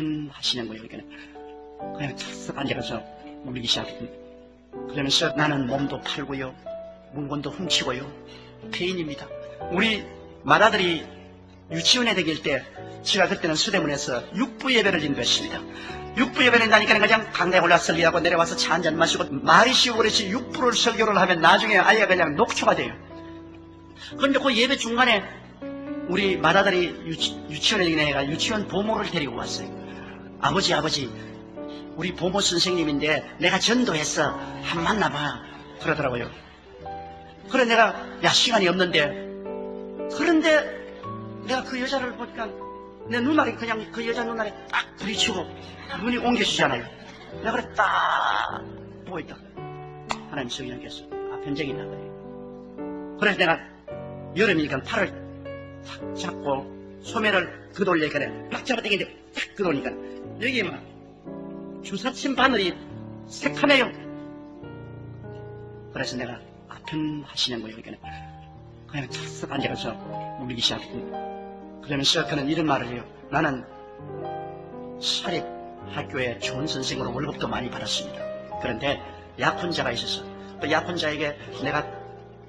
아편하시는 거예요. 그러니까 그냥 찰싹 앉아서 울기 시작했고 그러면서 나는 몸도 팔고요. 물건도 훔치고요. 폐인입니다. 우리 맏아들이 유치원에 다닐 때 제가 그때는 수대문에서 육부 예배를 인도했습니다. 육부 예배를 한다니까 그냥 강당에 올라 설교하고 내려와서 차 한잔 마시고 말이 쉬우고 그렇지 육부를 설교를 하면 나중에 아이가 그냥 녹초가 돼요. 그런데 그 예배 중간에 우리 맏아들이 유치, 다니는 애가 유치원 보모를 데리고 왔어요. 아버지 아버지 우리 보모 선생님인데 내가 전도했어. 한 만나봐. 그러더라고요. 그래 내가 야 시간이 없는데 그런데 내가 그 여자를 보니까 내 눈알이 그냥 그 여자 눈알에 딱 부딪히고 눈이 옮겨지잖아요. 내가 그래 딱 보고 있다. 하나님 성령께서 아편적이다 그래. 그래서 내가 여름이니까 팔을 탁 잡고 소매를 그돌리니까 딱 잡아당기는데 탁 그돌니까 여기 막 주사침 바늘이 새카매요. 그래서 내가 아편하시는 거예요. 그러니까 그냥 찰싹 앉아서 울기 시작했고 그러면서 그는 이런 말을 해요. 나는 사립 학교에 좋은 선생으로 월급도 많이 받았습니다. 그런데 약혼자가 있어서 또 약혼자에게 내가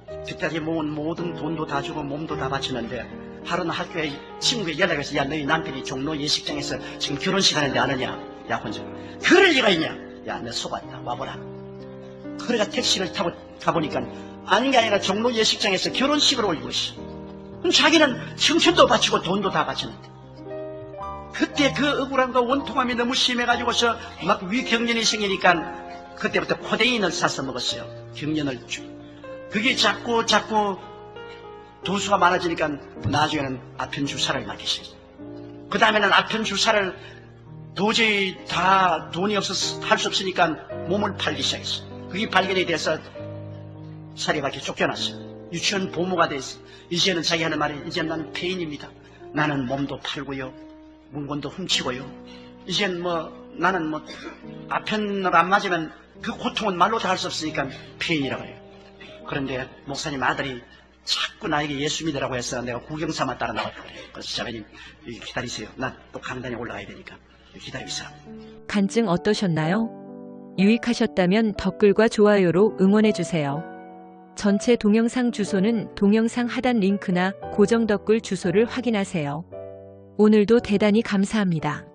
그때까지 모은 모든 돈도 다 주고 몸도 다 바쳤는데 하루는 학교에 친구에 연락해서 야 너희 남편이 종로 예식장에서 지금 결혼식 하는데 안 오냐 약혼자 그럴 리가 있냐 야 너 속았다. 와보라. 그래가 택시를 타고 가보니까 아닌 게 아니라 종로 예식장에서 결혼식을 올리고 있어. 그럼 자기는 청춘도 바치고 돈도 다 바쳤는데. 그때 그 억울함과 원통함이 너무 심해가지고서 막 위경련이 생기니까 그때부터 코데인을 사서 먹었어요. 경련을 쭉. 그게 자꾸 자꾸 도수가 많아지니까 나중에는 아편 주사를 맞기 시작했어요. 그 다음에는 아편 주사를 도저히 다 돈이 없어서 할 수 없으니까 몸을 팔기 시작했어요. 그게 발견이 돼서 사리밖에 쫓겨났어요. 유치원 보모가 돼서 이제는 자기 하는 말이 이제 나는 폐인입니다. 나는 몸도 팔고요. 물건도 훔치고요. 이젠 뭐 나는 뭐 아편을 안 맞으면 그 고통은 말로 다 할 수 없으니까 폐인이라고 해요. 그런데 목사님 아들이 자꾸 나에게 예수 믿으라고 해서 내가 구경 삼아 따라 그래요. 그래서 자매님 기다리세요. 난또 강단에 올라가야 되니까 기다리세요. 간증 어떠셨나요? 유익하셨다면 댓글과 좋아요로 응원해주세요. 전체 동영상 주소는 동영상 하단 링크나 고정 댓글 주소를 확인하세요. 오늘도 대단히 감사합니다.